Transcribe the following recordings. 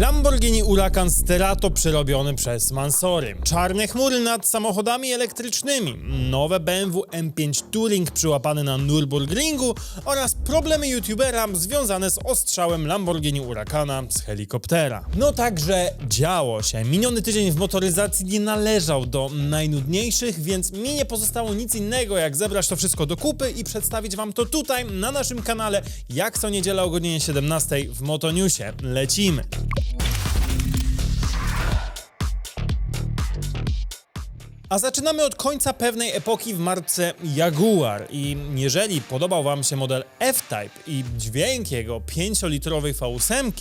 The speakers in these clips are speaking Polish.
Lamborghini Huracan Sterato przerobiony przez Mansory. Czarne chmury nad samochodami elektrycznymi. Nowe BMW M5 Touring przyłapany na Nürburgringu oraz problemy youtubera związane z ostrzałem Lamborghini Huracana z helikoptera. No także działo się. Miniony tydzień w motoryzacji nie należał do najnudniejszych, więc mi nie pozostało nic innego jak zebrać to wszystko do kupy i przedstawić wam to tutaj na naszym kanale jak co niedziela o godzinie 17 w Motoniusie. Lecimy! A zaczynamy od końca pewnej epoki w marce Jaguar. I jeżeli podobał Wam się model F-Type i dźwięk jego 5-litrowej V8,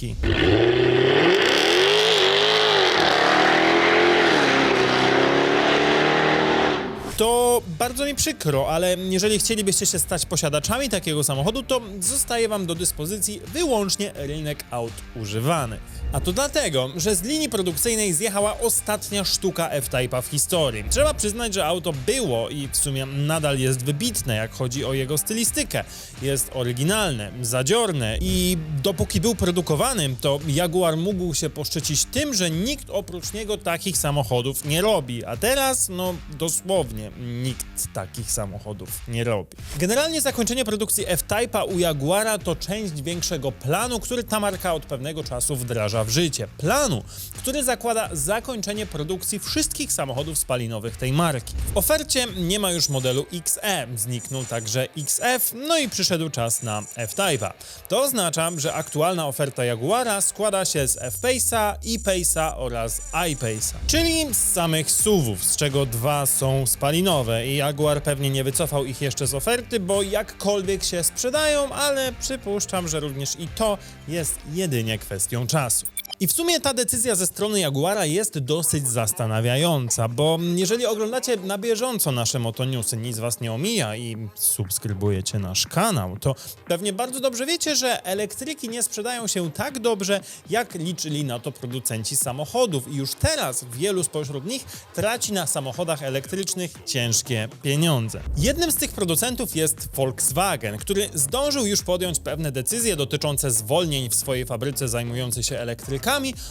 bardzo mi przykro, ale jeżeli chcielibyście się stać posiadaczami takiego samochodu, to zostaje Wam do dyspozycji wyłącznie rynek aut używanych. A to dlatego, że z linii produkcyjnej zjechała ostatnia sztuka F-Type'a w historii. Trzeba przyznać, że auto było i w sumie nadal jest wybitne, jak chodzi o jego stylistykę. Jest oryginalne, zadziorne i dopóki był produkowany, to Jaguar mógł się poszczycić tym, że nikt oprócz niego takich samochodów nie robi. A teraz, no dosłownie, nikt takich samochodów nie robi. Generalnie zakończenie produkcji F-Type'a u Jaguara to część większego planu, który ta marka od pewnego czasu wdraża w życie. Planu, który zakłada zakończenie produkcji wszystkich samochodów spalinowych tej marki. W ofercie nie ma już modelu XE, zniknął także XF, no i przyszedł czas na F-Type'a. To oznacza, że aktualna oferta Jaguara składa się z F-Pace'a, E-Pace'a oraz I-Pace'a, czyli z samych SUVów, z czego dwa są spalinowe i Jaguar pewnie nie wycofał ich jeszcze z oferty, bo jakkolwiek się sprzedają, ale przypuszczam, że również i to jest jedynie kwestią czasu. I w sumie ta decyzja ze strony Jaguara jest dosyć zastanawiająca, bo jeżeli oglądacie na bieżąco nasze motoniusy, nic was nie omija i subskrybujecie nasz kanał, to pewnie bardzo dobrze wiecie, że elektryki nie sprzedają się tak dobrze, jak liczyli na to producenci samochodów i już teraz wielu spośród nich traci na samochodach elektrycznych ciężkie pieniądze. Jednym z tych producentów jest Volkswagen, który zdążył już podjąć pewne decyzje dotyczące zwolnień w swojej fabryce zajmującej się elektrykami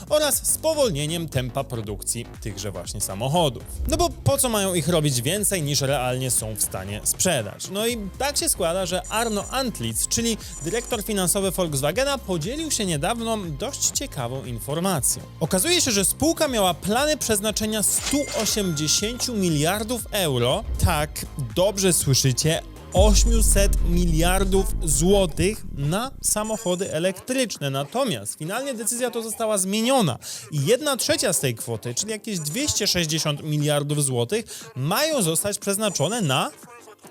oraz spowolnieniem tempa produkcji tychże właśnie samochodów. No bo po co mają ich robić więcej niż realnie są w stanie sprzedać? No i tak się składa, że Arno Antlitz, czyli dyrektor finansowy Volkswagena, podzielił się niedawno dość ciekawą informacją. Okazuje się, że spółka miała plany przeznaczenia 180 miliardów euro, tak, dobrze słyszycie, 800 miliardów złotych na samochody elektryczne. Natomiast finalnie decyzja to została zmieniona i jedna trzecia z tej kwoty, czyli jakieś 260 miliardów złotych, mają zostać przeznaczone na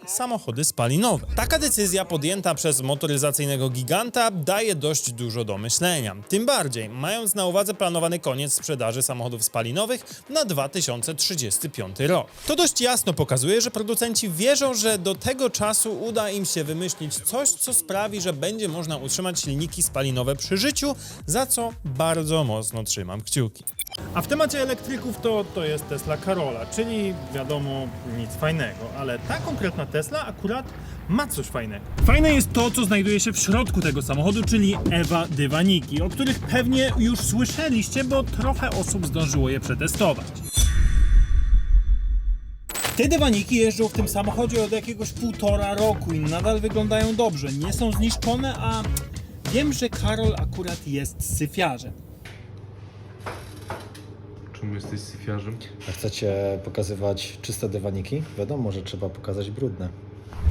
samochody spalinowe. Taka decyzja podjęta przez motoryzacyjnego giganta daje dość dużo do myślenia. Tym bardziej, mając na uwadze planowany koniec sprzedaży samochodów spalinowych na 2035 rok. To dość jasno pokazuje, że producenci wierzą, że do tego czasu uda im się wymyślić coś, co sprawi, że będzie można utrzymać silniki spalinowe przy życiu, za co bardzo mocno trzymam kciuki. A w temacie elektryków to, to jest Tesla Carola, czyli wiadomo nic fajnego, ale ta konkretna Tesla akurat ma coś fajnego. Fajne jest to, co znajduje się w środku tego samochodu, czyli Ewa dywaniki, o których pewnie już słyszeliście, bo trochę osób zdążyło je przetestować. Te dywaniki jeżdżą w tym samochodzie od jakiegoś półtora roku i nadal wyglądają dobrze. Nie są zniszczone, a wiem, że Karol akurat jest syfiarzem. Czemu jesteś syfiarzem? A chcecie pokazywać czyste dywaniki? Wiadomo, że trzeba pokazać brudne.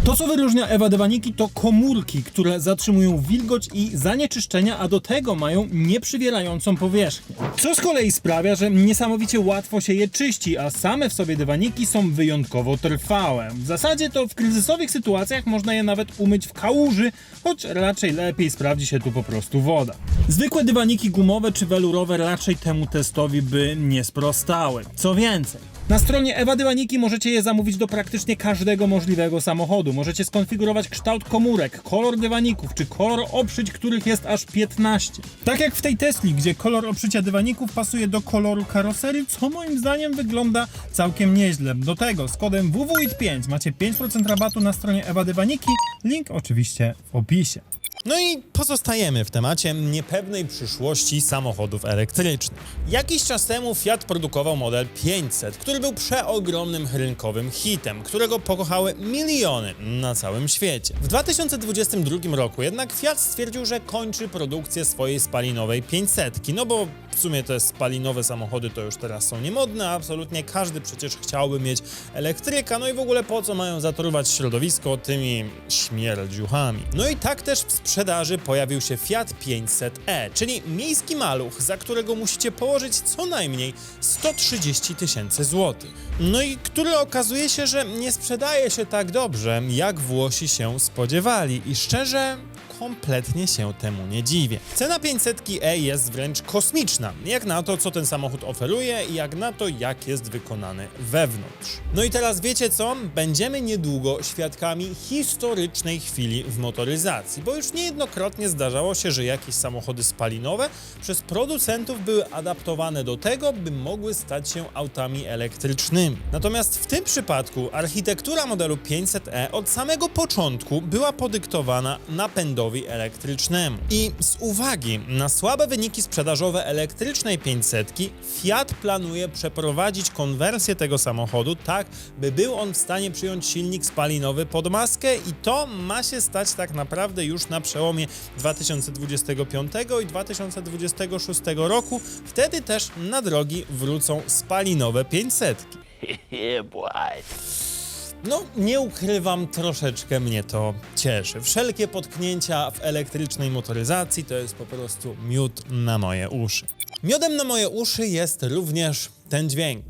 To, co wyróżnia Ewa dywaniki, to komórki, które zatrzymują wilgoć i zanieczyszczenia, a do tego mają nieprzywierającą powierzchnię. Co z kolei sprawia, że niesamowicie łatwo się je czyści, a same w sobie dywaniki są wyjątkowo trwałe. W zasadzie to w kryzysowych sytuacjach można je nawet umyć w kałuży, choć raczej lepiej sprawdzi się tu po prostu woda. Zwykłe dywaniki gumowe czy welurowe raczej temu testowi by nie sprostały. Co więcej, na stronie Ewa Dywaniki możecie je zamówić do praktycznie każdego możliwego samochodu. Możecie skonfigurować kształt komórek, kolor dywaników czy kolor obszyć, których jest aż 15. Tak jak w tej Tesli, gdzie kolor obszycia dywaników pasuje do koloru karoserii, co moim zdaniem wygląda całkiem nieźle. Do tego z kodem WWIT5 macie 5% rabatu na stronie Ewa Dywaniki, link oczywiście w opisie. No i pozostajemy w temacie niepewnej przyszłości samochodów elektrycznych. Jakiś czas temu Fiat produkował model 500, który był przeogromnym rynkowym hitem, którego pokochały miliony na całym świecie. W 2022 roku jednak Fiat stwierdził, że kończy produkcję swojej spalinowej 500, no bo w sumie te spalinowe samochody to już teraz są niemodne, absolutnie każdy przecież chciałby mieć elektryka, no i w ogóle po co mają zatruwać środowisko tymi śmierdziuchami. No i tak też w sprzedaży pojawił się Fiat 500e, czyli miejski maluch, za którego musicie położyć co najmniej 130 tysięcy złotych. No i który okazuje się, że nie sprzedaje się tak dobrze, jak Włosi się spodziewali i szczerze kompletnie się temu nie dziwię. Cena 500e jest wręcz kosmiczna, jak na to, co ten samochód oferuje i jak na to, jak jest wykonany wewnątrz. No i teraz wiecie co? Będziemy niedługo świadkami historycznej chwili w motoryzacji, bo już niejednokrotnie zdarzało się, że jakieś samochody spalinowe przez producentów były adaptowane do tego, by mogły stać się autami elektrycznymi. Natomiast w tym przypadku architektura modelu 500e od samego początku była podyktowana napędowi elektrycznemu. I z uwagi na słabe wyniki sprzedażowe elektrycznej 500, Fiat planuje przeprowadzić konwersję tego samochodu tak, by był on w stanie przyjąć silnik spalinowy pod maskę i to ma się stać tak naprawdę już na przełomie 2025 i 2026 roku. Wtedy też na drogi wrócą spalinowe 500. yeah, boy. No, nie ukrywam, troszeczkę mnie to cieszy. Wszelkie potknięcia w elektrycznej motoryzacji to jest po prostu miód na moje uszy. Miodem na moje uszy jest również ten dźwięk.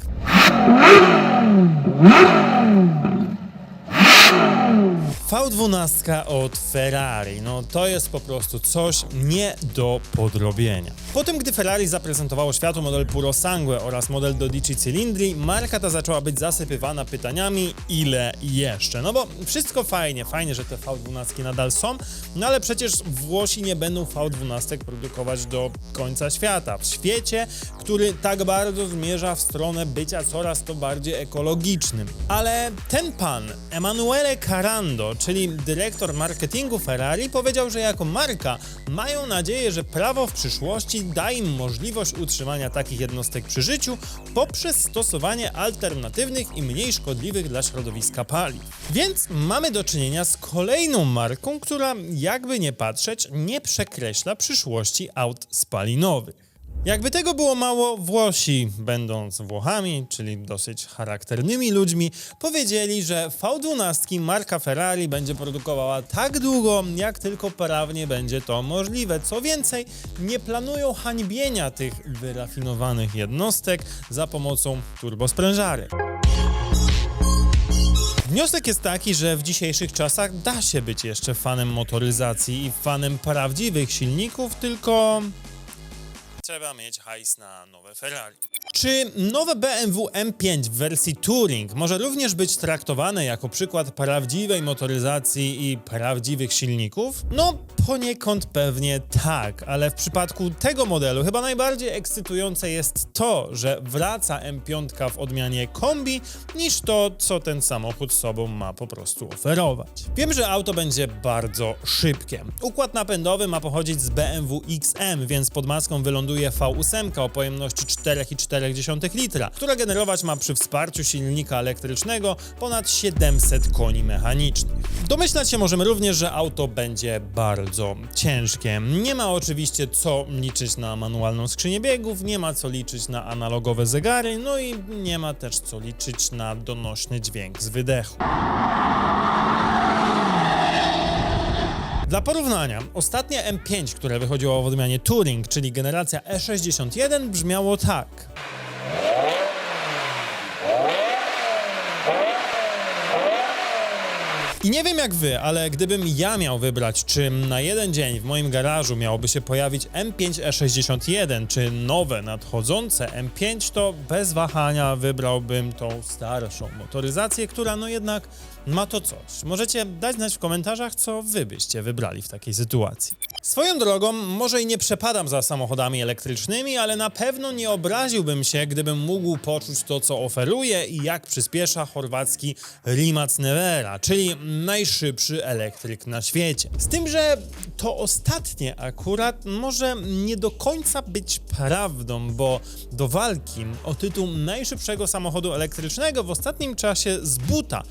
V12 od Ferrari, no to jest po prostu coś nie do podrobienia. Po tym, gdy Ferrari zaprezentowało światu model Puro Sangue oraz model Dodici Cylindri, marka ta zaczęła być zasypywana pytaniami, ile jeszcze. No bo wszystko fajnie, fajnie, że te V12 nadal są, no ale przecież Włosi nie będą V12 produkować do końca świata. W świecie, który tak bardzo zmierza w stronę bycia coraz to bardziej ekologicznym. Ale ten pan, Emanuele Carando, czyli dyrektor marketingu Ferrari, powiedział, że jako marka mają nadzieję, że prawo w przyszłości da im możliwość utrzymania takich jednostek przy życiu poprzez stosowanie alternatywnych i mniej szkodliwych dla środowiska paliw. Więc mamy do czynienia z kolejną marką, która jakby nie patrzeć, nie przekreśla przyszłości aut spalinowych. Jakby tego było mało, Włosi, będąc Włochami, czyli dosyć charakternymi ludźmi, powiedzieli, że V12 marka Ferrari będzie produkowała tak długo, jak tylko prawnie będzie to możliwe. Co więcej, nie planują hańbienia tych wyrafinowanych jednostek za pomocą turbosprężarek. Wniosek jest taki, że w dzisiejszych czasach da się być jeszcze fanem motoryzacji i fanem prawdziwych silników, tylko trzeba mieć hajs na nowe Ferrari. Czy nowe BMW M5 w wersji Touring może również być traktowane jako przykład prawdziwej motoryzacji i prawdziwych silników? No, poniekąd pewnie tak, ale w przypadku tego modelu chyba najbardziej ekscytujące jest to, że wraca M5 w odmianie kombi, niż to, co ten samochód sobą ma po prostu oferować. Wiem, że auto będzie bardzo szybkie. Układ napędowy ma pochodzić z BMW XM, więc pod maską wyląduje V8 o pojemności 4,4 litra, która generować ma przy wsparciu silnika elektrycznego ponad 700 koni mechanicznych. Domyślać się możemy również, że auto będzie bardzo ciężkie. Nie ma oczywiście co liczyć na manualną skrzynię biegów, nie ma co liczyć na analogowe zegary, no i nie ma też co liczyć na donośny dźwięk z wydechu. Dla porównania, ostatnie M5, które wychodziło w odmianie Touring, czyli generacja E61, brzmiało tak. I nie wiem jak wy, ale gdybym ja miał wybrać, czy na jeden dzień w moim garażu miałoby się pojawić M5 E61, czy nowe nadchodzące M5, to bez wahania wybrałbym tą starszą motoryzację, która no jednak ma to coś. Możecie dać znać w komentarzach, co wy byście wybrali w takiej sytuacji. Swoją drogą, może i nie przepadam za samochodami elektrycznymi, ale na pewno nie obraziłbym się, gdybym mógł poczuć to, co oferuje i jak przyspiesza chorwacki Rimac Nevera, czyli najszybszy elektryk na świecie. Z tym, że to ostatnie akurat może nie do końca być prawdą, bo do walki o tytuł najszybszego samochodu elektrycznego w ostatnim czasie z buta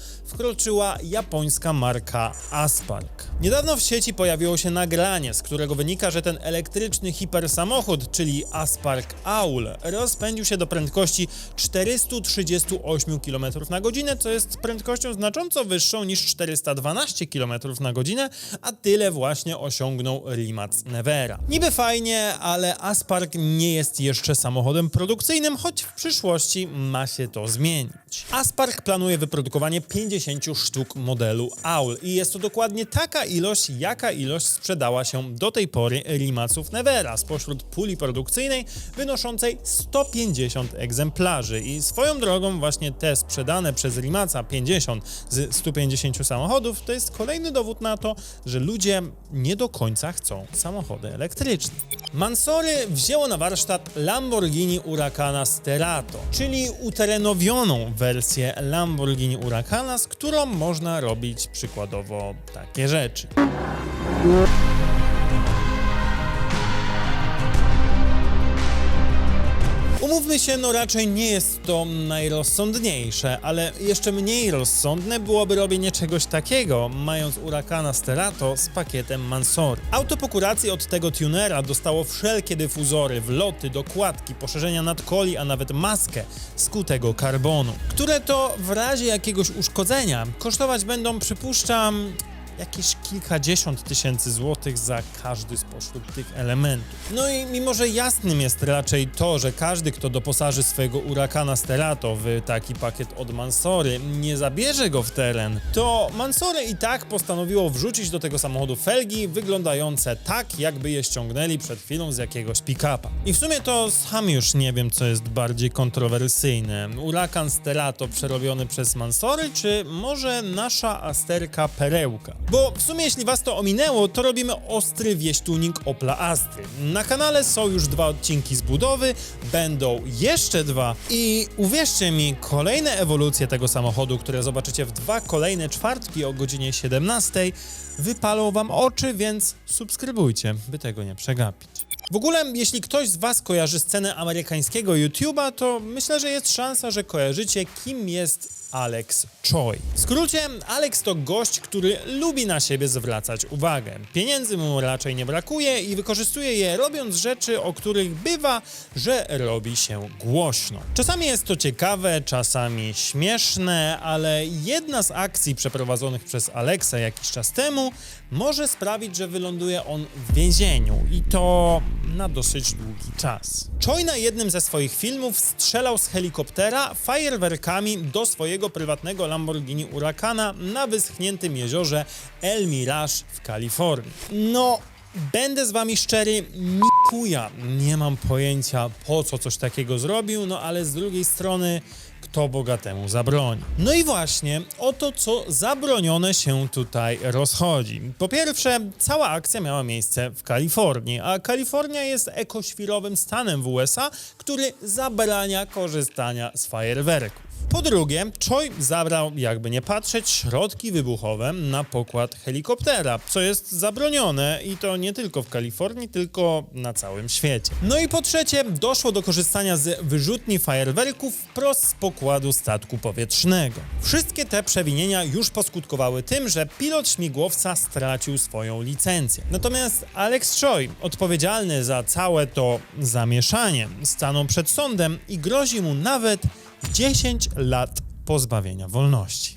wkroczyła japońska marka Aspark. Niedawno w sieci pojawiło się nagranie, z którego wynika, że ten elektryczny hipersamochód, czyli Aspark Aul, rozpędził się do prędkości 438 km na godzinę, co jest prędkością znacząco wyższą niż 412 km na godzinę, a tyle właśnie osiągnął Rimac Nevera. Niby fajnie, ale Aspark nie jest jeszcze samochodem produkcyjnym, choć w przyszłości ma się to zmienić. Aspark planuje wyprodukowanie 50 sztuk modelu Aul. I jest to dokładnie taka ilość, jaka ilość sprzedała się do tej pory Rimaców Nevera spośród puli produkcyjnej wynoszącej 150 egzemplarzy. I swoją drogą właśnie te sprzedane przez Rimaca 50 z 150 samochodów to jest kolejny dowód na to, że ludzie nie do końca chcą samochody elektryczne. Mansory wzięło na warsztat Lamborghini Huracana Sterato, czyli uterenowioną wersję Lamborghini Huracana, z którą można robić przykładowo takie rzeczy. Umówmy się, no raczej nie jest to najrozsądniejsze, ale jeszcze mniej rozsądne byłoby robienie czegoś takiego, mając Huracana Sterato z pakietem Mansory. Auto po kuracji od tego tunera dostało wszelkie dyfuzory, wloty, dokładki, poszerzenia nadkoli, a nawet maskę z kutego karbonu, które to w razie jakiegoś uszkodzenia kosztować będą, przypuszczam, jakieś kilkadziesiąt tysięcy złotych za każdy spośród tych elementów. No i mimo, że jasnym jest raczej to, że każdy, kto doposaży swojego Huracana Sterato w taki pakiet od Mansory, nie zabierze go w teren, to Mansory i tak postanowiło wrzucić do tego samochodu felgi wyglądające tak, jakby je ściągnęli przed chwilą z jakiegoś pick-upa. I w sumie to sam już nie wiem, co jest bardziej kontrowersyjne. Huracan Sterato przerobiony przez Mansory, czy może nasza Asterka Perełka? Bo w sumie jeśli was to ominęło, to robimy ostry wieś-tuning Opla Astry. Na kanale są już dwa odcinki z budowy, będą jeszcze dwa i uwierzcie mi, kolejne ewolucje tego samochodu, które zobaczycie w dwa kolejne czwartki o godzinie 17 wypalą wam oczy, więc subskrybujcie, by tego nie przegapić. W ogóle, jeśli ktoś z Was kojarzy scenę amerykańskiego YouTube'a, to myślę, że jest szansa, że kojarzycie, kim jest Alex Choi. W skrócie, Alex to gość, który lubi na siebie zwracać uwagę. Pieniędzy mu raczej nie brakuje i wykorzystuje je robiąc rzeczy, o których bywa, że robi się głośno. Czasami jest to ciekawe, czasami śmieszne, ale jedna z akcji przeprowadzonych przez Alexa jakiś czas temu może sprawić, że wyląduje on w więzieniu i to na dosyć długi czas. Choi na jednym ze swoich filmów strzelał z helikoptera fajerwerkami do swojego prywatnego Lamborghini Huracana na wyschniętym jeziorze El Mirage w Kalifornii. No, Będę z wami szczery, nikuja nie mam pojęcia po co coś takiego zrobił, no ale z drugiej strony kto bogatemu zabroni. No i właśnie o to, co zabronione się tutaj rozchodzi. Po pierwsze, cała akcja miała miejsce w Kalifornii, a Kalifornia jest ekoświrowym stanem w USA, który zabrania korzystania z fajerwerków. Po drugie, Choi zabrał, jakby nie patrzeć, środki wybuchowe na pokład helikoptera, co jest zabronione i to nie tylko w Kalifornii, tylko na całym świecie. No i po trzecie, doszło do korzystania z wyrzutni fajerwerków wprost z pokładu statku powietrznego. Wszystkie te przewinienia już poskutkowały tym, że pilot śmigłowca stracił swoją licencję. Natomiast Alex Choi, odpowiedzialny za całe to zamieszanie, stanął przed sądem i grozi mu nawet 10 lat pozbawienia wolności.